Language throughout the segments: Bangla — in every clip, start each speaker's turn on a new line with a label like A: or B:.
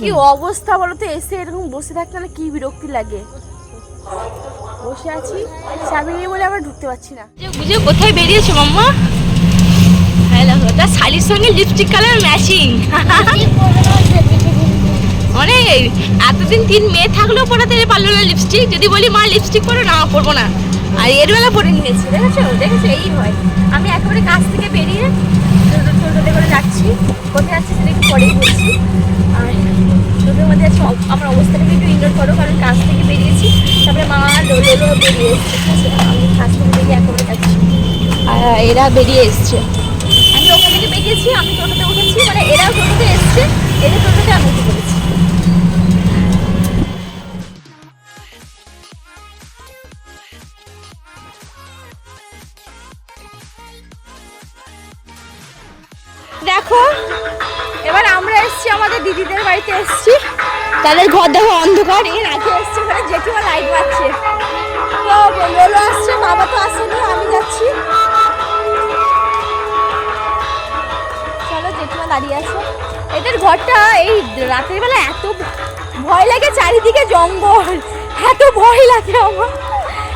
A: কি অবস্থা বলো তো এসে এরকম বসে থাকতে না কি বিরক্তি লাগে। বসে আছি। চাবি নিয়ে বলে আবার ঢুকতে পারছি না। বুঝে কোথায় বেরিয়েছো মাম্মা? হ্যাঁ তার শাড়ির সঙ্গে লিপস্টিক কালার ম্যাচিং মানে এতদিন তিন মেয়ে থাকলেও পড়াতে পারল না লিপস্টিক যদি বলি মা লিপস্টিক পরো না পরবো না। আর এর বেলা পরে নিয়েছি দেখেছ? দেখেছ? এই হয়। আমি একেবারে কাছ থেকে বেরিয়ে টোটো টোটোতে করে যাচ্ছি। কোথায় যাচ্ছি সেটা একটু পরেই বলছি। মধ্যে আছে আমার অবস্থাটাকে একটু ইগনোর করো, কারণ কাজ থেকে বেরিয়েছি। তারপরে মা লোলো বেরিয়ে এসছে। ঠিক আছে, আমি কাজ থেকে বেরিয়ে একেবারে যাচ্ছি। আর এরা বেরিয়ে এসছে। আমি ওখান থেকে বেরিয়েছি, আমি টোটোতে উঠেছি মানে এরাও টোটোতে এসছে এদের তাদের ঘর দেখো অন্ধকার। এর আগে এসছে ওখানে জেঠিমা লাইট মারছে তো লোলো আসছে বাবা তো আসেনি আমি যাচ্ছি। চলো জেঠিমা দাঁড়িয়ে আছে। এদের ঘরটা এই রাতের বেলা এত ভয় লাগে চারিদিকে জঙ্গল। এত ভয় লাগে আমার।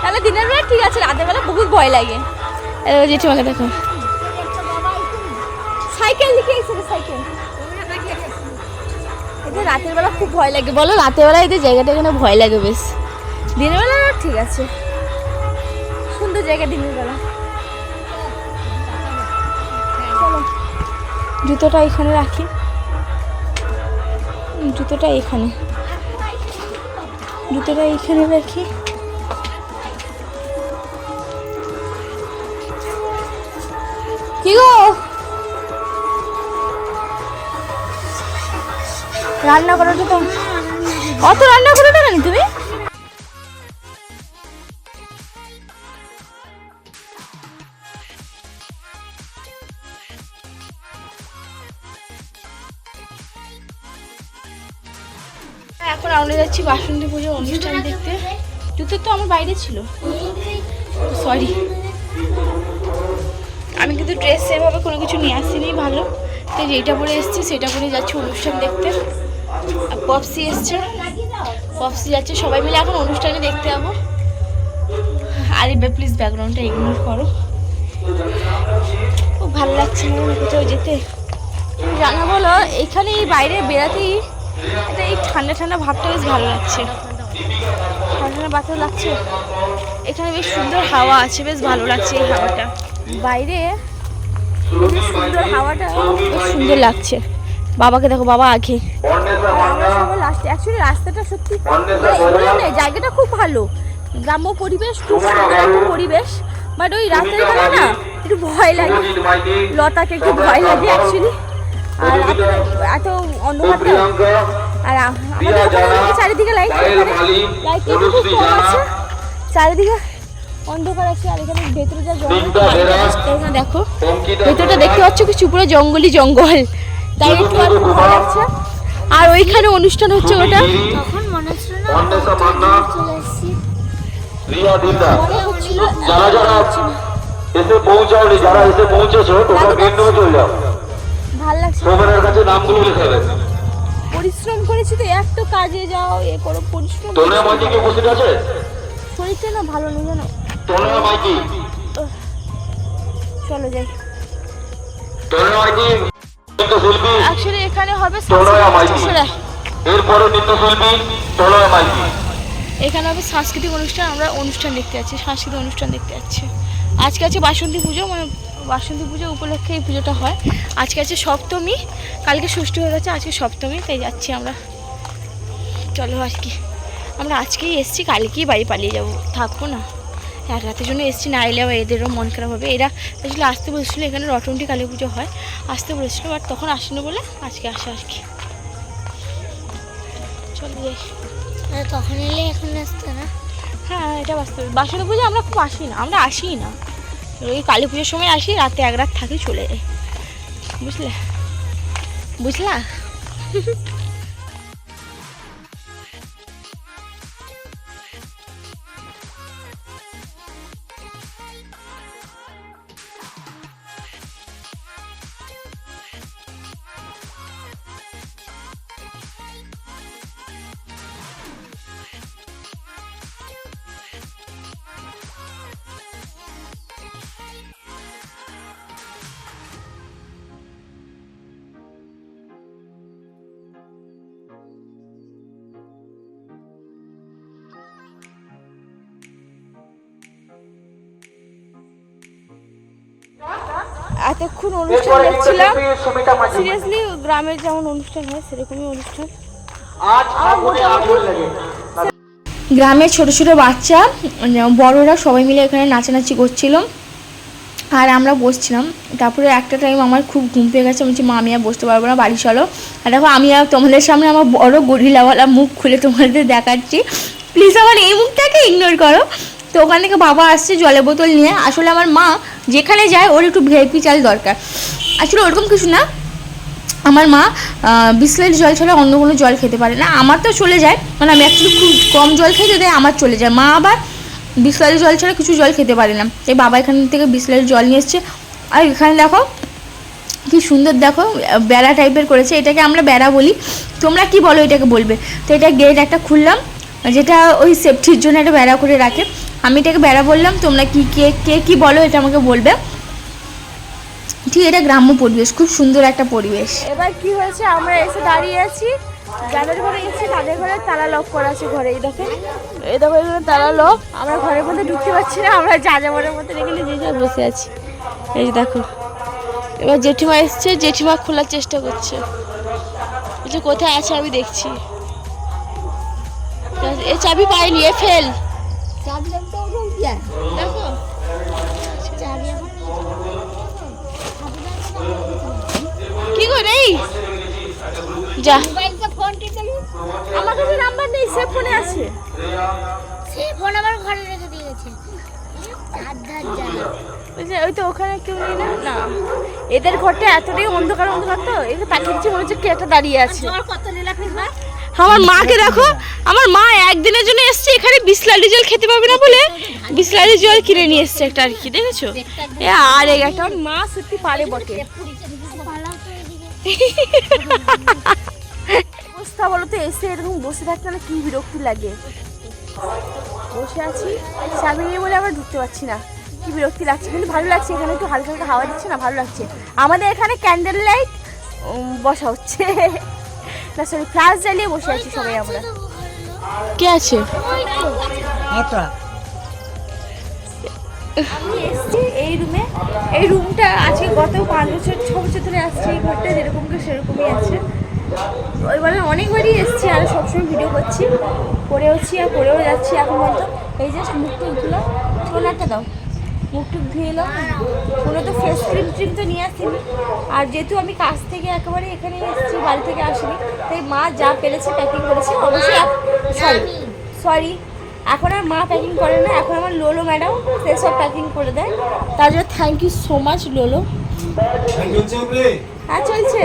A: তাহলে দিনের বেলা ঠিক আছে রাতের বেলা বহুত ভয় লাগে। জেঠিমাকে দেখো। সাইকেল লিখে সাইকেল। এদের রাতের বেলা খুব ভয় লাগে। বলো, রাতের বেলা এদের জায়গাটা এখানে ভয় লাগে বেশ। দিনের বেলা ঠিক আছে। সুন্দর জায়গা দিনের বেলা। জুতোটা এখানে রাখি। জুতোটা এখানে। জুতোটা এখানে রাখি। কি গো? রান্না করাটা তো অত রান্না করে না তুমি? এখন আমরা যাচ্ছি বাসন্তী পুজোর অনুষ্ঠান দেখতে। জুতো তো আমার বাইরে ছিল। সরি আমি কিন্তু ড্রেস সেভাবে কোনো কিছু নিয়ে আসিনি ভালো। তো যেটা পরে এসেছি সেটা পরে যাচ্ছি অনুষ্ঠান দেখতে। পপসি এসছে। পপসি যাচ্ছে, সবাই মিলে এখন অনুষ্ঠানে দেখতে যাব। আরে বে প্লিজ ব্যাকগ্রাউন্ডটা ইগনোর করো। খুব ভালো লাগছে না কোথাও যেতে। জানা বলো, এখানে এই বাইরে বেড়াতেই এটা এই ঠান্ডা ঠান্ডা ভাবটা বেশ ভালো লাগছে। ঠান্ডা ঠান্ডা বাতাস লাগছে। এখানে বেশ সুন্দর হাওয়া আছে, বেশ ভালো লাগছে এই হাওয়াটা। বাইরে সুন্দর হাওয়াটা, বেশ সুন্দর লাগছে। বাবাকে দেখো, বাবা আগে। আমরা অ্যাকচুয়ালি রাস্তাটা সত্যি মানে জায়গাটা খুব ভালো। গ্রাম্য পরিবেশ খুব সুন্দর একটা পরিবেশ। বাট ওই রাতের বেলা না একটু ভয় লাগে। লতাকে একটু ভয় লাগে অ্যাকচুয়ালি আর এত অন্ধকারটা আর আমাদের চারিদিকে লাইট লাইট খুব কম আছে। চারিদিকে অন্ধকার আছে আর এখানে ভেতরে যা জঙ্গল দেখো ভেতরটা দেখতে পাচ্ছ কিছু পুরো জঙ্গলই জঙ্গল। তাই একটু আর ভয় লাগছে। আর ওইখানে অনুষ্ঠান হচ্ছে ওটা?
B: তখন মনে হচ্ছিল না
C: অন্বেষা মান্না
B: চলে এসেছি।
C: রিয়া দিন্দা যারা যারা এসে পৌঁছাওনি যারা এসে পৌঁছেছো তোমরা গেট চলে যাও।
A: ভালো লাগছে
C: কাছে নামগুলো লিখে দেবে।
A: পরিশ্রম করেছি তো এত কাজে যাও এ করো পরিশ্রম
C: তোমরা মাইকি কি উপস্থিত আছে?
A: শরীরটা না ভালো নেই জানো?
C: তোমরা মাইকি
A: চলো যাই।
C: তোমরা মাইকি
A: অ্যাকচুয়ালি এখানে হবে সাংস্কৃতিক অনুষ্ঠান।
C: এরপরে নৃত্যশিল্পী তোমরা মাইকি
A: এখানে হবে সাংস্কৃতিক অনুষ্ঠান আমরা অনুষ্ঠান দেখতে যাচ্ছি সাংস্কৃতিক অনুষ্ঠান দেখতে যাচ্ছি। আজকে আছে বাসন্তী পুজো মানে বাসন্তী পুজো উপলক্ষে এই পুজোটা হয়। আজকে আছে সপ্তমী কালকে ষষ্ঠী হয়ে গেছে আজকে সপ্তমী তাই যাচ্ছি আমরা। চলো আর কি আমরা আজকেই এসছি কালকেই বাড়ি পালিয়ে যাব থাকব না। এক রাতের জন্য এসছি না এলে আবার এদেরও মন খারাপ হবে। এরা আসলে আসতে বলেছিলো এখানে রটন্টি কালী পুজো হয়। আসতে বলেছিলো বাট তখন আসেনি বলে আজকে আসে আর কি। চলো
B: তখন এলে এখন আসতে না?
A: হ্যাঁ এটা বাস্তব। বাসন্তী পুজো আমরা খুব আসি না আমরা আসিই না। ওই কালী পুজোর সময় আসি রাতে এক রাত থাকি চলে যাই। বুঝলে? বুঝলা? এতক্ষণ অনুষ্ঠান দেখছিলাম। সিরিয়াসলি গ্রামের যেমন অনুষ্ঠান হয় সেরকমই অনুষ্ঠান। গ্রামের ছোট ছোট বাচ্চা বড়রা সবাই মিলে এখানে নাচানাচি করছিল। আর আমরা বসছিলাম। তারপরে একটা টাইম আমার খুব ঘুম পেয়ে গেছে। আমি বলছি মা আমি আর বসতে পারব না বাড়ি চলো। আর দেখো আমি আর তোমাদের সামনে আমার বড় গরিলাওয়ালা মুখ খুলে তোমাদের দেখাচ্ছি। প্লিজ আমার এই মুখটাকে ইগনোর করো। তো ওখান থেকে বাবা আসছে জলের বোতল নিয়ে। আসলে আমার মা যেখানে যায়, ওর একটু ভিআইপি চাল দরকার। আসলে ওরকম কিছু না। আমার মা বিসলের জল ছাড়া অন্য কোনো জল খেতে পারে না। আমার তো চলে যায়। মানে আমি অ্যাকচুয়ালি খুব কম জল খেতে দেয়, আমার চলে যায়। মা আবার বিসলারি জল ছাড়া কিছু জল খেতে পারে না। এই বাবা এখান থেকে বিসলারি জল নিয়ে এসছে। আর এখানে দেখো, কি সুন্দর দেখো, বেড়া টাইপের করেছে। এটাকে আমরা বেড়া বলি। তোমরা কি বলো এটাকে বলবে? তো এটা গেট একটা খুললাম, যেটা ওই সেফটির জন্য একটা বেড়া করে রাখে। আমি এটাকে বেড়া বললাম তোমরা কি কে কে কি বলো এটা আমাকে বলবে। ঠিক এটা গ্রাম্য পরিবেশ খুব সুন্দর একটা পরিবেশ। এবার কি হয়েছে আমরা এসে দাঁড়িয়ে আছি। যাদের ঘরে এসেছি তাদের ঘরে তালা লক করা আছে ঘরে এই দেখো এই দেখো এখানে তালা লক আমরা ঘরের মধ্যে ঢুকতে পারছি না আমরা যা যাবারের মধ্যে রেখে যে যা বসে আছি। এই যে দেখো এবার জেঠিমা এসছে জেঠিমা খোলার চেষ্টা করছে। বলছে কোথায় আছে? আমি দেখছি। এ চাবি পাইনি এ ফেল।
B: চাবি আর?
A: দেখো। কি করে এই যা। আমার কাছে নাম্বার নেই সে ফোনে আছে।
B: সে ফোন আমার ঘরে রেখে দিয়েছে
A: ওই যে ওই তো ওখানে কেউ নেই না? না। এদের ঘরটা এতটাই অন্ধকার অন্ধকার তো এদের তাকিয়ে মনে হচ্ছে কে একটা দাঁড়িয়ে আছে।
B: কত নিলা ফিরবা
A: আমার মাকে দেখো, আমার মা একদিনের জন্য এসছে, এখানে বিসলারি জল খেতে পাবে না বলে বিসলারি জল কিনে নিয়ে এসছে একটা আর কি, দেখেছ? আর একটা, আমার মা সত্যি পারে বটে। অবস্থা বলো তো, এসে এরকম বসে থাকতে না কি বিরক্তি লাগে? বসে আছি চাবি নেই বলে আমরা ঢুকতে পারছি না। কি বিরক্তি লাগছে, কিন্তু ভালো লাগছে, এখানে একটু হালকা হালকা হাওয়া দিচ্ছে না, ভালো লাগছে। আমাদের এখানে ক্যান্ডেল লাইট বসা হচ্ছে। না সরি ফ্ল্যাশ জ্বালিয়ে বসে আছি সবাই আমরা। কে আছে? আমি এসেছি এই রুমে। এই রুমটা আজকে গত পাঁচ বছর ছ বছর ধরে আসছে এই ঘরটা যেরকম করে সেরকমই আছে। ওইবারে অনেকবারই এসেছি আর সবসময় ভিডিও করছি। করেওছি আর করেও যাচ্ছি এখন পর্যন্ত। এই যে মুখ টুক ধুলাম টোনারটা দাও। মুখ টুক ধুয়ে এলাম। কোনো তো ফেস ক্রিম ট্রিম তো নিয়ে আসিনি। আর যেহেতু আমি কাজ থেকে একেবারে এখানে এসেছি বাড়ি থেকে আসিনি তাই মা যা পেরেছে প্যাকিং করেছে। অবশ্যই সরি সরি এখন আর মা প্যাকিং করে না এখন আমার লোলো ম্যাডাম সে সব প্যাকিং করে দেয়। তার জন্য থ্যাংক ইউ সো মাচ লোলো। হ্যাঁ চলছে।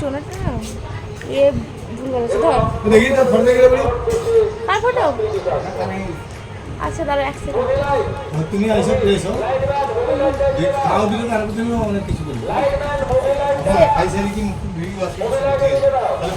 A: টোনারটা না এ ভুল বলেছে ধর।
D: তো দেখি তো ফোন দেখে বলি।
A: কার ফটো আচ্ছা দাঁড়া এক সেকেন্ড
D: তুমি আইসো প্লেস হো যে খাও দিলে তার তুমি অনেক কিছু বলব। হ্যাঁ আইসা কি ভিডিও আছে তাহলে ফ্রেশ হয়ে যাবে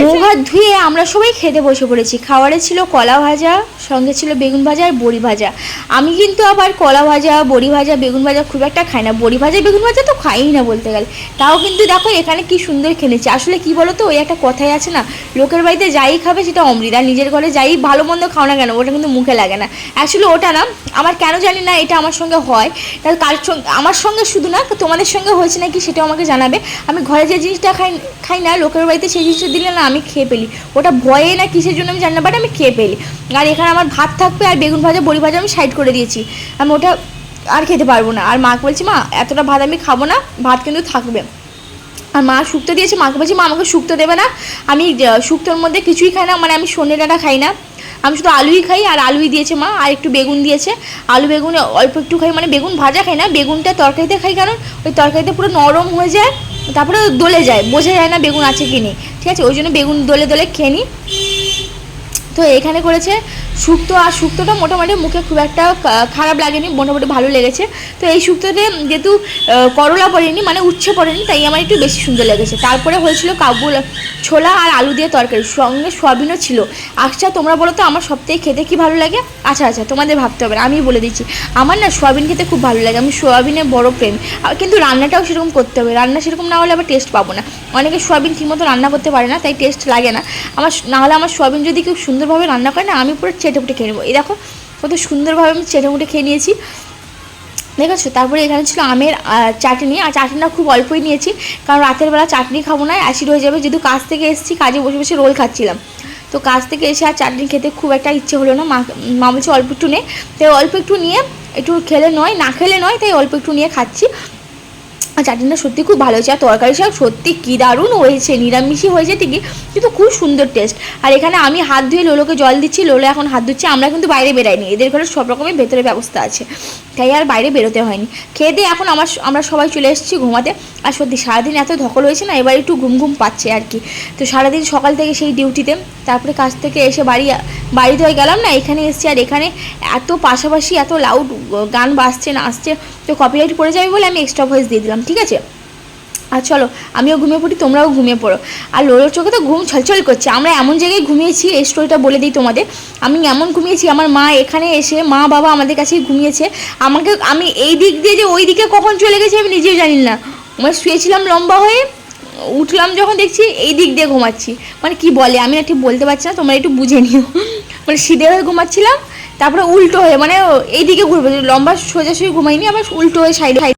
A: মুখ হাত ধুয়ে আমরা সবাই খেতে বসে পড়েছি। খাবারে ছিল কলা ভাজা, সঙ্গে ছিল বেগুন ভাজা আর বড়ি ভাজা। আমি কিন্তু আবার কলা ভাজা, বড়ি ভাজা, বেগুন ভাজা খুব একটা খাই না। বড়ি ভাজা, বেগুন ভাজা তো খাইই না বলতে গেলে। তাও কিন্তু দেখো এখানে কি সুন্দর খেলেছে। আসলে কি বলো তো ওই একটা কথাই আছে না, লোকের বাড়িতে যাই খাবে সেটা অমৃত আর নিজের ঘরে যাই ভালো মন্দ খাও না কেন, ওটা কিন্তু মুখে লাগে না। অ্যাকচুয়ালি ওটা না, আমার কেন জানি না এটা আমার সঙ্গে হয়। তার কার সঙ্গে আমার সঙ্গে শুধু না, তোমাদের সঙ্গে হয়েছে নাকি সেটাও আমাকে জানাবে। আমি ঘরে যে জিনিসটা খাই খাই না, লোকের বাড়িতে সেই জিনিসটা দিলে না আমি খেয়ে ফেলি ওটা ভয়ে না কিসের জন্য আমি জানি না বাট আমি খেয়ে ফেলি আর এখানে আমার ভাত থাকবে আর বেগুন ভাজা, বড়ি ভাজা আমি সাইড করে দিয়েছি। আমি ওটা আর খেতে পারব না। আর মাকে বলছি, মা, এতটা ভাত আমি খাব না, ভাত কিন্তু থাকবে। আর মা শুক্তো দিয়েছে, মাকে বলছি, মা, আমাকে শুক্তো দেবে না। আমি শুক্তোর মধ্যে কিছুই খাই না মানে আমি সন্ধ্যে ডাটা খাই না। আমি শুধু আলুই খাই আর আলুই দিয়েছে মা, আর একটু বেগুন দিয়েছে। আলু বেগুন অল্প একটু খাই মানে বেগুন ভাজা খাই না, বেগুনটা তরকারিতে খাই কারণ ওই তরকারিতে পুরো নরম হয়ে যায়। তারপরে দলে যায়, বোঝা যায় না বেগুন আছে কি নেই। ঠিক আছে, ওই জন্য বেগুন দলে দলে খেয়ে নিই তো এখানে করেছে শুক্তো আর শুক্তোটা মোটামুটি মুখে খুব একটা খারাপ লাগেনি, মোটামুটি ভালো লেগেছে। তো এই শুক্তোতে যেহেতু করলা পড়েনি মানে উচ্ছে পড়েনি, তাই আমার একটু বেশি সুন্দর লেগেছে। তারপরে হয়েছিল কাবুল, ছোলা আর আলু দিয়ে তরকারি, সঙ্গে সোয়াবিনও ছিল। আচ্ছা তোমরা বলো তো, আমার সবথেকে খেতে কি ভালো লাগে? আচ্ছা আচ্ছা তোমাদের ভাবতে হবে আমি বলে দিচ্ছি। আমার না সোয়াবিন খেতে খুব ভালো লাগে, আমি সোয়াবিনের বড় প্রেম। কিন্তু রান্নাটাও সেরকম করতে হবে, রান্না সেরকম না হলে আবার টেস্ট পাবো না। অনেকে সোয়াবিন ঠিকমতো রান্না করতে পারে না, তাই টেস্ট লাগে না। আমার না হলে আমার সোয়াবিন যদি কেউ সুন্দরভাবে রান্না করে না, আমি পুরো চেটে পুটে খেয়ে নেব। এই দেখো কত সুন্দরভাবে আমি চেটে মুটে খেয়ে নিয়েছি। দেখেছ? তারপরে এখানে ছিল আমের চাটনি। আর চাটনিটা খুব অল্পই নিয়েছি, কারণ রাতের বেলা চাটনি খাব না, অ্যাসিড হয়ে যাবে। যেহেতু কাজ থেকে এসেছি, কাজে বসে বসে রোল খাচ্ছিলাম। তো কাজ থেকে এসে আর চাটনি খেতে খুব একটা ইচ্ছে হলো না। মা মা বলছে অল্প একটু নে। তাই অল্প একটু নিয়ে, একটু খেলে নয়, না খেলে নয়, তাই অল্প একটু নিয়ে খাচ্ছি। চাটনিটা সত্যি খুব ভালো হয়েছে। আর তরকারি শাক সত্যি কী দারুণ হয়েছে, নিরামিষই হয়েছে ঠিকই, কিন্তু খুব সুন্দর টেস্ট আর এখানে আমি হাত ধুয়ে লোলোকে জল দিচ্ছি, লোলো এখন হাত ধুচ্ছে, আমরা কিন্তু বাইরে বেরাইনি, এদের ঘরে সব রকমের ভেতরে ব্যবস্থা আছে। তাই আর বাইরে বেরোতে হয়নি। খেয়ে দিয়ে এখন আমার আমরা সবাই চলে এসেছি ঘুমাতে। আর সত্যি সারাদিন এত ধকল হয়েছে না, এবার একটু ঘুম ঘুম পাচ্ছে আর কি। তো সারাদিন সকাল থেকে সেই ডিউটিতে, তারপরে কাজ থেকে এসে বাড়ি বাড়িতে হয়ে গেলাম না, এখানে এসেছি। আর এখানে এত পাশাপাশি এত লাউড গান বাজছে, না আসছে, তো কপিরাইট পড়ে যাবে বলে আমি এক্সট্রা ভয়েস দিয়ে দিলাম। ঠিক আছে? আর চলো, আমিও ঘুমিয়ে পড়ি, তোমরাও ঘুমিয়ে পড়ো। আর লোলোর চোখে তো ঘুম ছলছল করছে, আমরা এমন জায়গায় ঘুমিয়েছি, এই স্টোরিটা বলে দিই তোমাদের। আমি এমন ঘুমিয়েছি, আমার মা এখানে এসে, মা বাবা আমাদের কাছেই ঘুমিয়েছে। আমাকে, আমি এই দিক দিয়ে যে ওই দিকে কখন চলে গেছি আমি নিজেও জানি না। মানে শুয়েছিলাম লম্বা হয়ে, উঠলাম যখন দেখছি এই দিক দিয়ে ঘুমাচ্ছি। মানে কি বলে, আমি না ঠিক বলতে পারছি না, তোমরা একটু বুঝে নিও। মানে সিধে হয়ে ঘুমাচ্ছিলাম, তারপরে উল্টো হয়ে মানে এই দিকে ঘুরবে, লম্বা সোজাসুজি ঘুমাইনি, আবার উল্টো হয়ে সাইডে।